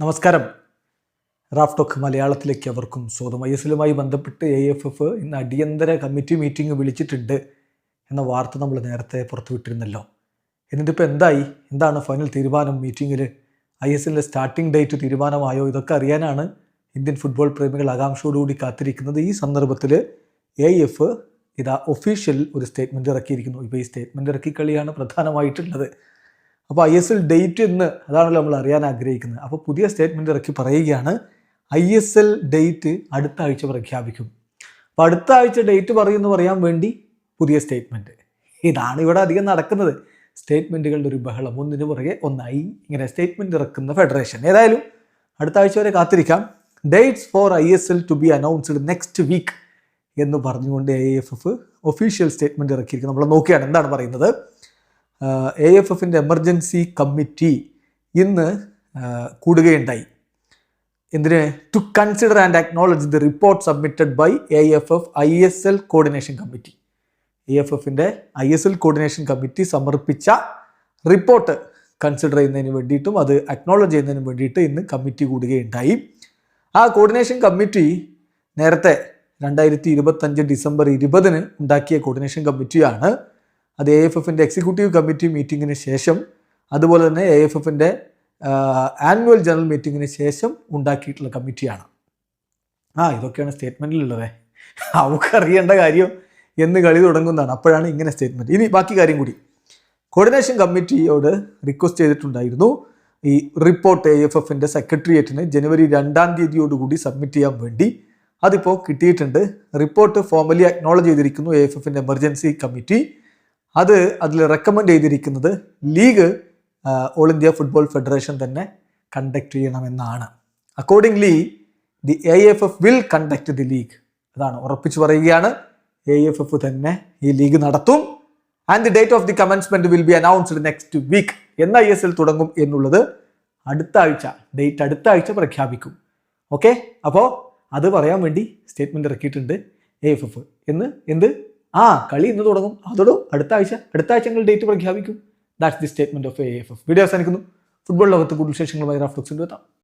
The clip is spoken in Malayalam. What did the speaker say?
നമസ്കാരം. റാഫ് ടോക്ക് മലയാളത്തിലേക്ക് അവർക്കും സ്വാഗതം ഐ എസ് എല്ലുമായി ബന്ധപ്പെട്ട് എ എഫ് എഫ് ഇന്ന് അടിയന്തര കമ്മിറ്റി മീറ്റിംഗ് വിളിച്ചിട്ടുണ്ട് എന്ന വാർത്ത നമ്മൾ നേരത്തെ പുറത്തുവിട്ടിരുന്നല്ലോ. എന്നിട്ടിപ്പോൾ എന്തായി? എന്താണ് ഫൈനൽ തീരുമാനം? മീറ്റിങ്ങിൽ ഐ എസ് എല്ലിന്റെ സ്റ്റാർട്ടിംഗ് ഡേറ്റ് തീരുമാനമായോ? ഇതൊക്കെ അറിയാനാണ് ഇന്ത്യൻ ഫുട്ബോൾ പ്രേമികൾ ആകാംക്ഷയോടുകൂടി കാത്തിരിക്കുന്നത്. ഈ സന്ദർഭത്തിൽ എ എഫ് ഇതാ ഒഫീഷ്യൽ ഒരു സ്റ്റേറ്റ്മെന്റ് ഇറക്കിയിരിക്കുന്നു. ഇപ്പോൾ ഈ സ്റ്റേറ്റ്മെന്റ് ഇറക്കിക്കളിയാണ് പ്രധാനമായിട്ടുള്ളത്. അപ്പോൾ ഐ എസ് എൽ ഡേറ്റ് എന്ന് അതാണല്ലോ നമ്മൾ അറിയാൻ ആഗ്രഹിക്കുന്നത്. അപ്പോൾ പുതിയ സ്റ്റേറ്റ്മെന്റ് ഇറക്കി പറയുകയാണ് ഐ എസ് എൽ ഡേറ്റ് അടുത്ത ആഴ്ച പ്രഖ്യാപിക്കും. അപ്പോൾ അടുത്ത ആഴ്ച ഡേറ്റ് പറയുമെന്ന് പറയാൻ വേണ്ടി പുതിയ സ്റ്റേറ്റ്മെന്റ് ഇതാണ് ഇവിടെ അധികം നടക്കുന്നത്. സ്റ്റേറ്റ്മെന്റുകളുടെ ഒരു ബഹളം. ഒന്നിനു പുറകെ ഒന്നായി ഇങ്ങനെ സ്റ്റേറ്റ്മെന്റ് ഇറക്കുന്ന ഫെഡറേഷൻ ഏതായാലും അടുത്ത ആഴ്ച വരെ കാത്തിരിക്കാം. Dates for I S L to be announced next week എന്ന് പറഞ്ഞുകൊണ്ട് A F F official statement ഇറക്കിയിരിക്കുന്നത് നമ്മൾ നോക്കിയാണ് എന്താണ് പറയുന്നത്. എ എഫ് എഫിന്റെ എമർജൻസി കമ്മിറ്റി ഇന്ന് കൂടുകയുണ്ടായി. എന്തിന്? To consider and acknowledge the report submitted by A F F I S L coordination committee A F എഫിന്റെ I S L coordination committee സമർപ്പിച്ച റിപ്പോർട്ട് കൺസിഡർ ചെയ്യുന്നതിന് വേണ്ടിയിട്ടും അത് അക്നോളജ് ചെയ്യുന്നതിന് വേണ്ടിയിട്ട് ഇന്ന് കമ്മിറ്റി കൂടുകയുണ്ടായി. ആ കോർഡിനേഷൻ കമ്മിറ്റി നേരത്തെ രണ്ടായിരത്തി ഇരുപത്തഞ്ച് ഡിസംബർ ഇരുപതിന് ഉണ്ടാക്കിയ കോർഡിനേഷൻ കമ്മിറ്റിയാണ് അത് എ എഫ് എഫിന്റെ എക്സിക്യൂട്ടീവ് കമ്മിറ്റി മീറ്റിങ്ങിന് ശേഷം അതുപോലെ തന്നെ എ എഫ് എഫിന്റെ ആനുവൽ ജനറൽ മീറ്റിങ്ങിന് ശേഷം ഉണ്ടാക്കിയിട്ടുള്ള കമ്മിറ്റിയാണ് ആ ഇതൊക്കെയാണ് സ്റ്റേറ്റ്മെന്റിലുള്ളത് അവക്കറിയേണ്ട കാര്യം എന്ന് കളി തുടങ്ങുന്നതാണ്. അപ്പോഴാണ് ഇങ്ങനെ സ്റ്റേറ്റ്മെന്റ് ഇനി ബാക്കി കാര്യം കൂടി. കോർഡിനേഷൻ കമ്മിറ്റിയോട് റിക്വസ്റ്റ് ചെയ്തിട്ടുണ്ടായിരുന്നു ഈ റിപ്പോർട്ട് എ എഫ് എഫിന്റെ സെക്രട്ടേറിയറ്റിന് ജനുവരി രണ്ടാം തീയതിയോടുകൂടി സബ്മിറ്റ് ചെയ്യാൻ വേണ്ടി. അതിപ്പോൾ കിട്ടിയിട്ടുണ്ട്. റിപ്പോർട്ട് ഫോർമലി അക്നോളജ് ചെയ്തിരിക്കുന്നു എ എഫ് എഫിന്റെ എമർജൻസി കമ്മിറ്റി അത് അതിൽ റെക്കമെൻഡ് ചെയ്തിരിക്കുന്നത് league all India football federation തന്നെ കണ്ടക്ട് ചെയ്യണമെന്നാണ്. Accordingly the A F F will conduct the league അതാണ് ഉറപ്പിച്ചു പറയുകയാണ്. എ എഫ് എഫ് തന്നെ ഈ ലീഗ് നടത്തും. And the date of the commencement will be announced next week എന്ന ഐ എസ് എൽ തുടങ്ങും എന്നുള്ളത് അടുത്ത ആഴ്ച ഡേറ്റ് അടുത്ത ആഴ്ച പ്രഖ്യാപിക്കും. ഓക്കെ അപ്പോൾ അത് പറയാൻ വേണ്ടി സ്റ്റേറ്റ്മെന്റ് ഇറക്കിയിട്ടുണ്ട് എ എഫ് എഫ് എന്ന്. എന്ത്? ആ കളി ഇന്ന് തുടങ്ങും. അതോടും അടുത്ത ആഴ്ച അടുത്ത ആഴ്ച നിങ്ങൾ ഡേറ്റ് പ്രഖ്യാപിക്കും. That's the statement of A F F video അവസാനിക്കുന്നു. ഫുട്ബോൾ ലോകത്ത് കൂടുതൽ വിശേഷങ്ങളുമായി റാഫ്ലോക്സിന്റെ എത്താം.